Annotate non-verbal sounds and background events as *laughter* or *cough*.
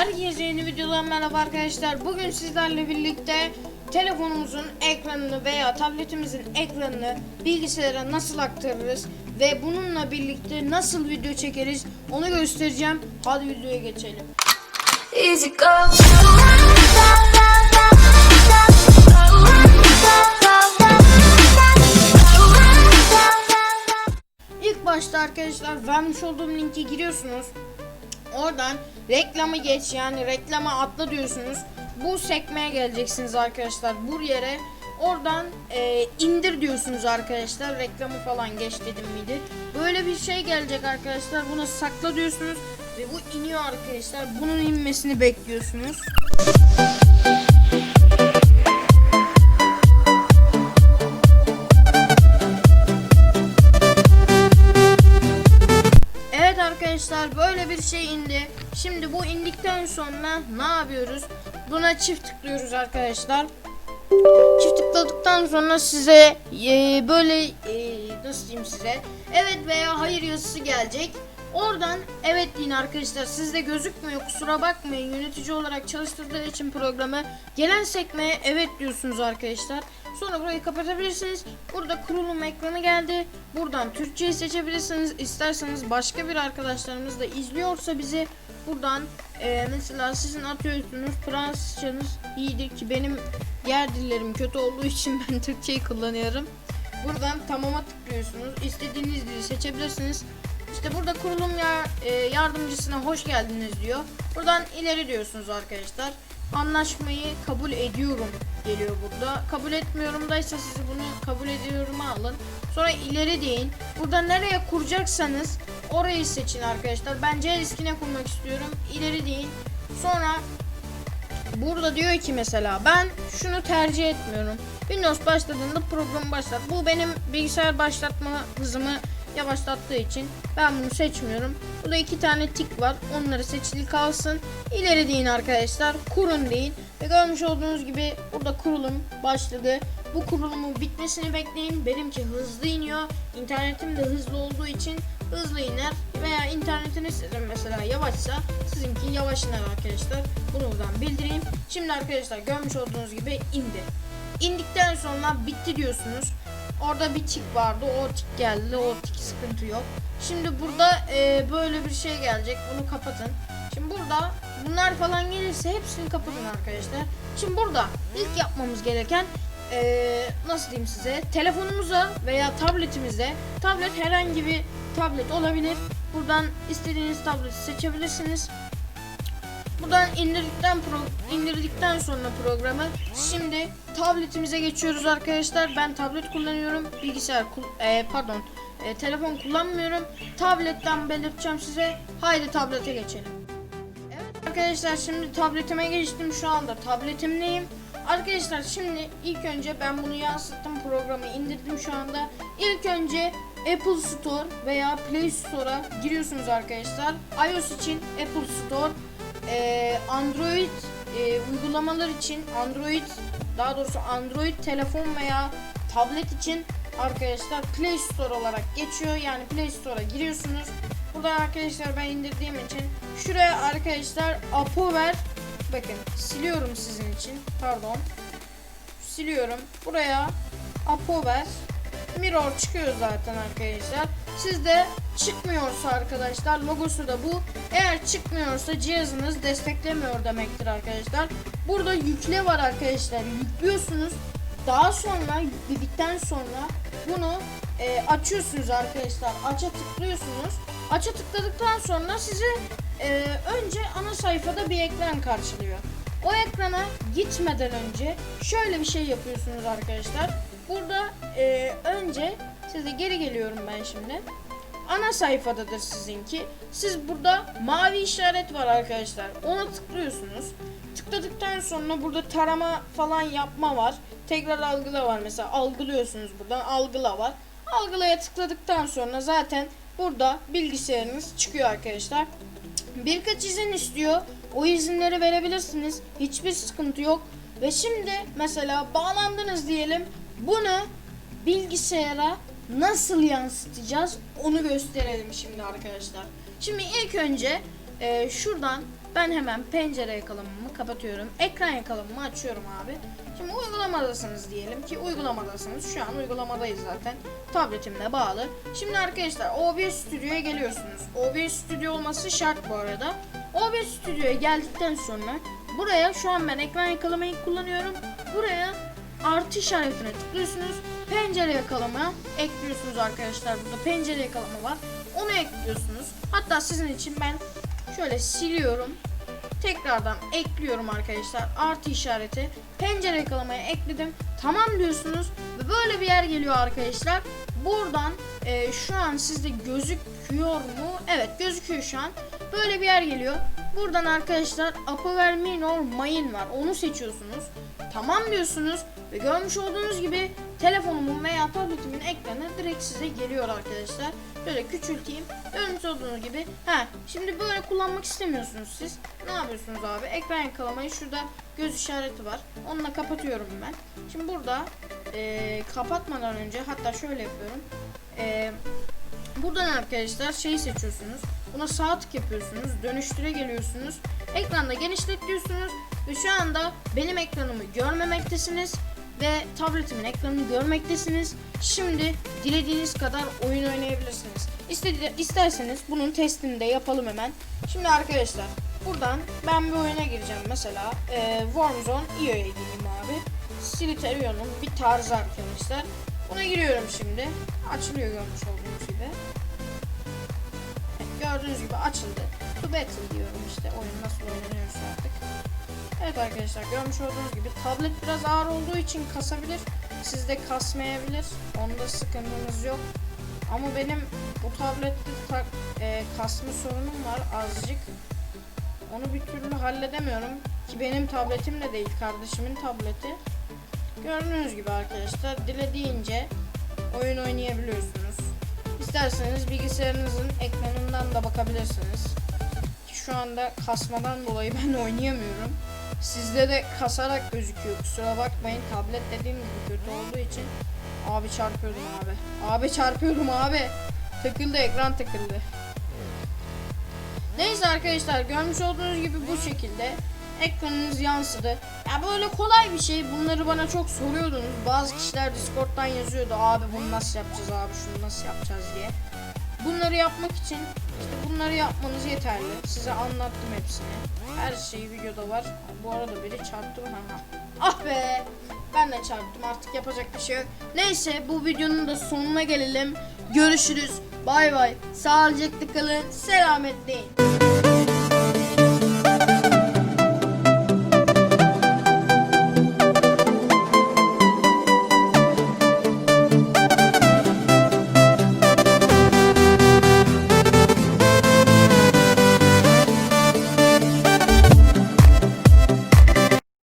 Herkese yeni videodan merhaba arkadaşlar. Bugün sizlerle birlikte telefonumuzun ekranını veya tabletimizin ekranını bilgisayara nasıl aktarırız ve bununla birlikte nasıl video çekeriz onu göstereceğim. Hadi videoya geçelim. Easy go. İlk başta arkadaşlar vermiş olduğum linke giriyorsunuz. Oradan reklamı geç yani reklama atla diyorsunuz. Bu sekmeye geleceksiniz arkadaşlar. Bu yere oradan e, indir diyorsunuz arkadaşlar. Reklamı falan geç dedim miydi? Böyle bir şey gelecek arkadaşlar. Buna sakla diyorsunuz ve bu iniyor arkadaşlar. Bunun inmesini bekliyorsunuz. Bir şey indi. Şimdi bu indikten sonra ne yapıyoruz? Buna çift tıklıyoruz arkadaşlar. Çift tıkladıktan sonra size e, böyle e, nasıl diyeyim size evet veya hayır yazısı gelecek. Oradan evet deyin arkadaşlar sizde gözükmüyor kusura bakmayın yönetici olarak çalıştırdığı için programı gelen sekmeye evet diyorsunuz arkadaşlar. Sonra burayı kapatabilirsiniz. Burada kurulum ekranı geldi. Buradan Türkçeyi seçebilirsiniz. İsterseniz başka bir arkadaşlarımız da izliyorsa bizi buradan e, mesela sizin atıyorsunuz Fransızcanız iyidir ki benim diğer dillerim kötü olduğu için *laughs* ben Türkçeyi kullanıyorum. Buradan tamama tıklıyorsunuz. İstediğiniz dili seçebilirsiniz. İşte burada kurulum ya, e, yardımcısına hoş geldiniz diyor. Buradan ileri diyorsunuz arkadaşlar. Anlaşmayı kabul ediyorum geliyor burada. Kabul etmiyorum daysa sizi bunu kabul ediyorum alın. Sonra ileri deyin. Burada nereye kuracaksanız orayı seçin arkadaşlar. Ben C riskine kurmak istiyorum. İleri deyin. Sonra burada diyor ki mesela ben şunu tercih etmiyorum. Windows başladığında program başlat. Bu benim bilgisayar başlatma hızımı yavaşlattığı için ben bunu seçmiyorum. Burada iki tane tik var. Onları seçili kalsın. İleri deyin arkadaşlar. Kurun deyin. Ve görmüş olduğunuz gibi burada kurulum başladı. Bu kurulumun bitmesini bekleyin. Benimki hızlı iniyor. İnternetim de hızlı olduğu için hızlı iner. Veya internetiniz sizin mesela yavaşsa sizinki yavaş iner arkadaşlar. Bunu buradan bildireyim. Şimdi arkadaşlar görmüş olduğunuz gibi indi. İndikten sonra bitti diyorsunuz. Orada bir tik vardı. O tik geldi. O tik sıkıntı yok. Şimdi burada e, böyle bir şey gelecek. Bunu kapatın. Şimdi burada bunlar falan gelirse hepsini kapatın arkadaşlar. Şimdi burada ilk yapmamız gereken e, nasıl diyeyim size telefonumuza veya tabletimize tablet herhangi bir tablet olabilir. Buradan istediğiniz tableti seçebilirsiniz. Buradan indirdikten pro, indirdikten sonra programı şimdi tabletimize geçiyoruz arkadaşlar. Ben tablet kullanıyorum. Bilgisayar e, pardon e, telefon kullanmıyorum. Tabletten belirteceğim size. Haydi tablete geçelim. Evet arkadaşlar şimdi tabletime geçtim. Şu anda tabletimdeyim. Arkadaşlar şimdi ilk önce ben bunu yansıttım. Programı indirdim şu anda. İlk önce Apple Store veya Play Store'a giriyorsunuz arkadaşlar. iOS için Apple Store, ee, Android e, uygulamalar için Android daha doğrusu Android telefon veya tablet için arkadaşlar Play Store olarak geçiyor. Yani Play Store'a giriyorsunuz. Burada arkadaşlar ben indirdiğim için şuraya arkadaşlar Apover bakın siliyorum sizin için. Pardon. Siliyorum. Buraya Apover Mirror çıkıyor zaten arkadaşlar. Sizde çıkmıyorsa arkadaşlar logosu da bu. Eğer çıkmıyorsa cihazınız desteklemiyor demektir arkadaşlar. Burada yükle var arkadaşlar. Yüklüyorsunuz. Daha sonra yükledikten sonra bunu e, açıyorsunuz arkadaşlar. Aça tıklıyorsunuz. Aça tıkladıktan sonra sizi e, önce ana sayfada bir ekran karşılıyor. O ekrana gitmeden önce şöyle bir şey yapıyorsunuz arkadaşlar. Burada e, önce size geri geliyorum ben şimdi. Ana sayfadadır sizinki. Siz burada mavi işaret var arkadaşlar. Ona tıklıyorsunuz. Tıkladıktan sonra burada tarama falan yapma var. Tekrar algıla var mesela. Algılıyorsunuz buradan. Algıla var. Algılaya tıkladıktan sonra zaten burada bilgisayarınız çıkıyor arkadaşlar. Birkaç izin istiyor. O izinleri verebilirsiniz. Hiçbir sıkıntı yok. Ve şimdi mesela bağlandınız diyelim. Bunu bilgisayara nasıl yansıtacağız onu gösterelim şimdi arkadaşlar. Şimdi ilk önce e, şuradan Ben hemen pencere yakalamamı kapatıyorum. Ekran yakalamamı açıyorum abi. Şimdi uygulamadasınız diyelim ki uygulamadasınız. Şu an uygulamadayız zaten. Tabletimle bağlı. Şimdi arkadaşlar OBS Studio'ya geliyorsunuz. OBS Studio olması şart bu arada. OBS Studio'ya geldikten sonra buraya şu an ben ekran yakalamayı kullanıyorum. Buraya artı işaretine tıklıyorsunuz. Pencere yakalama ekliyorsunuz arkadaşlar. Burada pencere yakalama var. Onu ekliyorsunuz. Hatta sizin için ben şöyle siliyorum. Tekrardan ekliyorum arkadaşlar. Artı işareti. Pencere yakalamaya ekledim. Tamam diyorsunuz. Ve böyle bir yer geliyor arkadaşlar. Buradan e, şu an sizde gözüküyor mu? Evet gözüküyor şu an. Böyle bir yer geliyor. Buradan arkadaşlar Upper Minor Main var. Onu seçiyorsunuz. Tamam diyorsunuz. Ve görmüş olduğunuz gibi telefonumun veya tabletimin ekranı direkt size geliyor arkadaşlar. Böyle küçülteyim. Görmüş olduğunuz gibi. Ha, şimdi böyle kullanmak istemiyorsunuz siz. Ne yapıyorsunuz abi? Ekran yakalamayı şurada göz işareti var. Onunla kapatıyorum ben. Şimdi burada eee, kapatmadan önce hatta şöyle yapıyorum. Eee Buradan arkadaşlar şeyi seçiyorsunuz. Buna sağ tık yapıyorsunuz. Dönüştüre geliyorsunuz. Ekranda genişlet diyorsunuz. Ve şu anda benim ekranımı görmemektesiniz. Ve tabletimin ekranını görmektesiniz. Şimdi dilediğiniz kadar oyun oynayabilirsiniz. İstedi, isterseniz bunun testini de yapalım hemen. Şimdi arkadaşlar buradan ben bir oyuna gireceğim mesela. E, Warzone EO'ya gireyim abi. Slytherin'in bir tarzı arkadaşlar. Buna giriyorum şimdi. Açılıyor görmüş olduğunuz gördüğünüz gibi açıldı. To battle diyorum işte oyun nasıl oynanıyorsa artık. Evet arkadaşlar görmüş olduğunuz gibi tablet biraz ağır olduğu için kasabilir. Sizde kasmayabilir. Onda sıkıntınız yok. Ama benim bu tablette ta- e, kasma sorunum var azıcık. Onu bir türlü halledemiyorum. Ki benim tabletim de değil kardeşimin tableti. Gördüğünüz gibi arkadaşlar dilediğince oyun oynayabiliyorsunuz. İsterseniz bilgisayarınızın ekranından da bakabilirsiniz. Şu anda kasmadan dolayı *laughs* ben oynayamıyorum. Sizde de kasarak gözüküyor. Kusura bakmayın. Tablet dediğim gibi kötü olduğu için abi çarpıyordum abi. Abi çarpıyordum abi. Takıldı ekran takıldı. Neyse arkadaşlar görmüş olduğunuz gibi bu şekilde ekranınız yansıdı. Ya böyle kolay bir şey. Bunları bana çok soruyordunuz. Bazı kişiler Discord'dan yazıyordu. Abi bunu nasıl yapacağız abi şunu nasıl yapacağız diye. Bunları yapmak için işte bunları yapmanız yeterli. Size anlattım hepsini. Her şey videoda var. Bu arada biri çarptı bana. Ah be! Ben de çarptım artık yapacak bir şey yok. Neyse bu videonun da sonuna gelelim. Görüşürüz. Bay bay. Sağlıcakla kalın. Selametle.